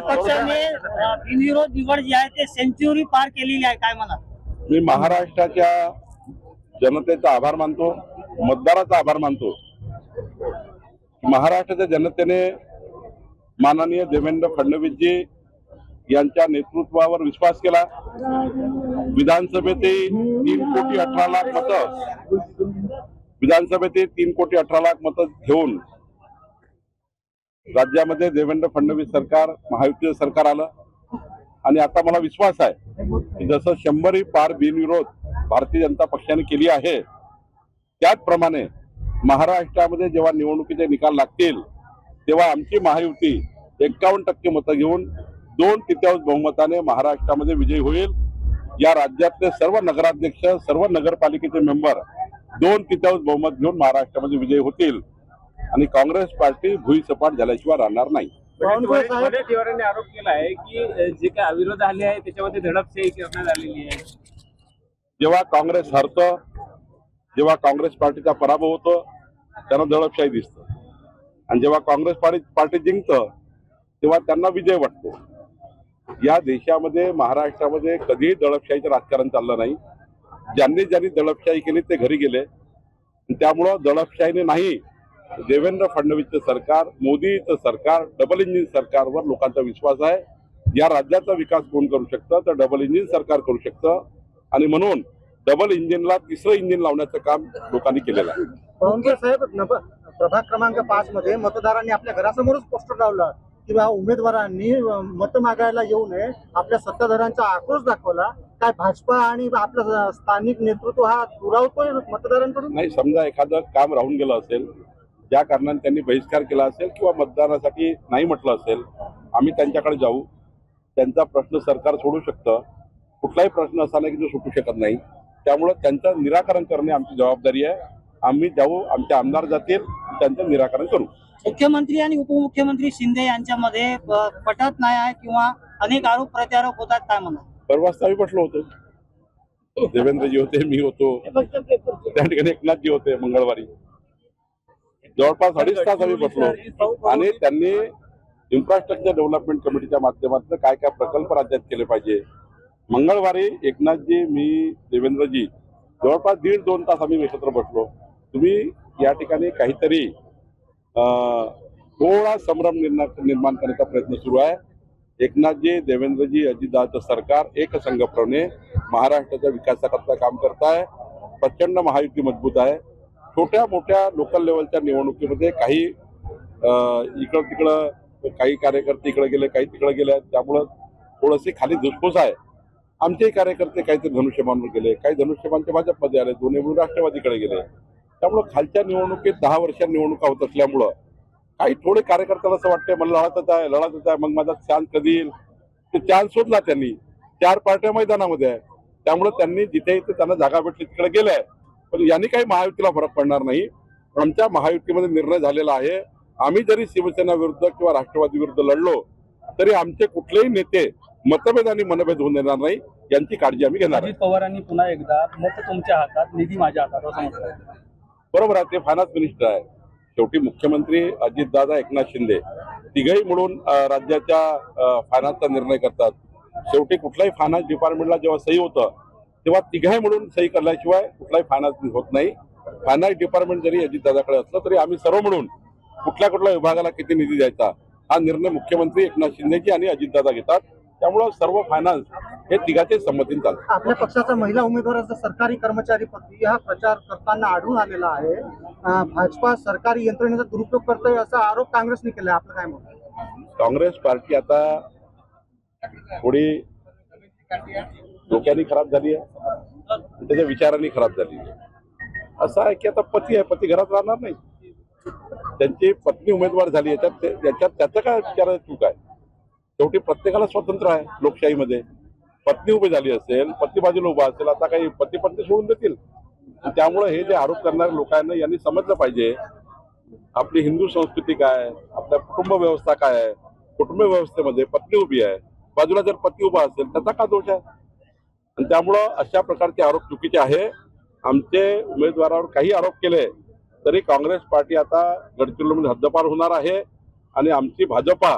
पक्षाने बिनविरोध निवड जी आहे ते सेंच्युरी पार केलेली आहे काय म्हणा मी महाराष्ट्राच्या जनतेचा आभार मानतो मतदाराचा आभार मानतो. महाराष्ट्राच्या जनतेने माननीय देवेंद्र फडणवीसजी यांच्या नेतृत्वावर विश्वास केला. विधानसभेतही तीन कोटी अठरा लाख मतं. विधानसभेतही तीन कोटी अठरा लाख मतं घेऊन राज्यामध्ये देवेंद्र फडणवीस सरकार महायुतीचं सरकार आलं. आणि आता मला विश्वास आहे की जसं शंभरी पार बिनविरोध भारतीय जनता पक्षाने केली आहे त्याचप्रमाणे महाराष्ट्रामध्ये जेव्हा निवडणुकीचे निकाल लागतील तेव्हा आमची महायुती एक्कावन्न टक्के मतं घेऊन दोन तृतीयांश बहुमताने महाराष्ट्रामध्ये विजयी होईल. या राज्यातले सर्व नगराध्यक्ष सर्व नगरपालिकेचे मेंबर दोन तृतीयांश बहुमत घेऊन महाराष्ट्रामध्ये विजयी होतील. आणि काँग्रेस पार्टी भुईसपाट झाल्याशिवाय राहणार नाही. वडेट्टीवारांनी आरोप केला आहे की जे काही अविरोध आले आहे त्याच्यामध्ये दडपशाही करण्यात आलेली आहे. जेव्हा काँग्रेस हरतं जेव्हा काँग्रेस पार्टीचा पराभव होतो त्यांना दडपशाही दिसतं. आणि जेव्हा काँग्रेस पार्टी पार्टी जिंकतं तेव्हा त्यांना विजय वाटतो. या देशामध्ये महाराष्ट्रामध्ये कधीही दडपशाहीचं राजकारण चाललं नाही. ज्यांनी ज्यांनी दडपशाही केली ते घरी गेले. त्यामुळं दडपशाहीने नाही देवेंद्र फडणवीसचं सरकार मोदीचं सरकार डबल इंजिन सरकारवर लोकांचा विश्वास आहे. या राज्याचा विकास कोण करू शकतं? तर डबल इंजिन सरकार करू शकतं. आणि म्हणून डबल इंजिनला तिसरं इंजिन लावण्याचं काम लोकांनी केलेलं आहे. पवनकर साहेब प्रभाग क्रमांक पाच मध्ये मतदारांनी आपल्या घरासमोरच पोस्टर लावलं किंवा उमेदवारांनी मत मागायला येऊ नये. आपल्या सत्ताधाऱ्यांचा आक्रोश दाखवला. काय भाजपा आणि आपलं स्थानिक नेतृत्व हा दुरावतोय मतदारांकडून? नाही समजा एखादं काम राहून गेलं असेल ज्या कारणाने त्यांनी बहिष्कार केला असेल किंवा मतदानासाठी नाही म्हटलं असेल आम्ही त्यांच्याकडे जाऊ. त्यांचा प्रश्न सरकार सोडू शकतं. कुठलाही प्रश्न असा नाही की जो सुटू शकत नाही. त्यामुळं त्यांचं निराकरण करणे आमची जबाबदारी आहे. आम्ही जाऊ आमचे आमदार जातील त्यांचं निराकरण करू. मुख्यमंत्री आणि उपमुख्यमंत्री शिंदे यांच्यामध्ये पटत नाही आहे किंवा अनेक आरोप प्रत्यारोप होतात काय म्हणा परवाच आम्ही बसलो होतो देवेंद्रजी होते मी होतो. त्या ठिकाणी एकनाथजी होते मंगळवारी. जवळपास अडीच तास आम्ही बसलो. आणि त्यांनी इन्फ्रास्ट्रक्चर डेव्हलपमेंट कमिटीच्या माध्यमातून काय काय प्रकल्प राज्यात केले पाहिजे. मंगळवारी एकनाथजी मी देवेंद्रजी जवळपास दीड दोन तास आम्ही एकत्र बसलो. तुम्ही या ठिकाणी काहीतरी थोडा संभ्रम निर्माण निर्माण करण्याचा प्रयत्न सुरू आहे. एकनाथजी देवेंद्रजी अजितदाचं सरकार एकसंघप्रमाणे महाराष्ट्राच्या विकासाकरता काम करत आहे प्रचंड महायुती मजबूत आहे. छोट्या मोठ्या लोकल लेवलच्या निवडणुकीमध्ये काही इकडं तिकडं काही कार्यकर्ते इकडे गेले काही तिकडे गेले त्यामुळं थोडीशी खाली धुसफूस आहे. आमचेही कार्यकर्ते काहीतरी धनुष्यबाणवर गेले काही धनुष्यबाणच्या भाजपमध्ये आले दोन्ही मिळून राष्ट्रवादीकडे गेले. त्यामुळं खालच्या निवडणुकीत दहा वर्षात निवडणुका होत असल्यामुळं काही थोडे कार्यकर्त्याला असं वाटतंय मला लढतच आहे लढतच आहे मग माझा चान्स कधी येईल? ते चान्स शोधला त्यांनी. चार पार्ट्या मैदानामध्ये आहे. त्यामुळे त्यांनी जिथे इथे त्यांना जागा भेटली तिकडे गेले पण यांनी काही महायुतीला फरक पडणार नाही. आमच्या महायुतीमध्ये निर्णय झालेला आहे. आम्ही जरी शिवसेना विरुद्ध किंवा राष्ट्रवादी विरुद्ध लढलो तरी आमचे कुठलेही नेते मतभेद आणि मनभेद होऊन देणार नाही यांची काळजी आम्ही घेणार अजित पवारांनी पुन्हा एकदा मत तुमच्या हातात निधी माझ्या हातात असं म्हटलं बरोबर आहे ते फायनान्स मिनिस्टर आहे. शेवटी मुख्यमंत्री अजितदादा एकनाथ शिंदे तिघही मिळून अं, राज्याच्या फायनान्सचा निर्णय करतात. शेवटी कुठल्याही फायनान्स डिपार्टमेंटला जेव्हा सही होतं तेव्हा तिघही मिळून सही करल्याशिवाय कुठलाही फायनान्स होत नाही. फायनान्स डिपार्टमेंट जरी अजितदादाकडे असलं तरी आम्ही सर्व मिळून कुठल्या कुठल्या विभागाला किती निधी द्यायचा हा निर्णय मुख्यमंत्री एकनाथ शिंदेजी आणि अजितदादा घेतात. त्यामुळं सर्व फायनान्स हे तिघाचे संमतीने चालतात आपल्या पक्षाचा महिला उमेदवाराचा सरकारी कर्मचारी पदी हा प्रचार करताना आढळून आलेला आहे. भाजपा सरकारी यंत्रणेचा दुरुपयोग करतोय असा आरोप काँग्रेसने केलाय. आपलं काय मत? आहे? काँग्रेस पार्टी आता थोडी डोक्याने खराब झाली आहे. त्याच्या विचाराने खराब झाली आहे. असं आहे की आता पती आहे पती घरात राहणार नाही. त्यांची पत्नी उमेदवार झाली याच्यात याच्यात त्याचं काय विचारायचं चूक आहे? शेवटी प्रत्येकाला स्वतंत्र आहे लोकशाहीमध्ये. पत्नी उभी झाली असेल पती बाजूला उभा असेल आता काही पती पत्नी सोडून देतील. त्यामुळे हे जे आरोप करणारे लोक ना यांनी समजलं पाहिजे. आपली हिंदू संस्कृती काय आहे? आपल्या कुटुंब व्यवस्था काय आहे? कुटुंब व्यवस्थेमध्ये पत्नी उभी आहे. बाजूला जर पती उभा असेल त्याचा का दोष आहे? आणि त्यामुळं अशा प्रकारचे आरोप चुकीचे आहे. आमचे उमेदवारावर काही आरोप केले तरी काँग्रेस पार्टी आता गडचिरोलीमध्ये हद्दपार होणार आहे. आणि आमची भाजपा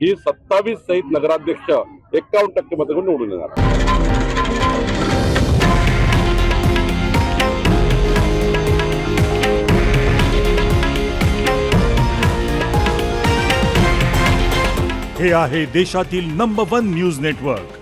ही सत्तावीस सहित नगराध्यक्ष एक्कावन्न टक्के मतं घेऊन निवडून येणार हे आहे देशातील नंबर वन न्यूज नेटवर्क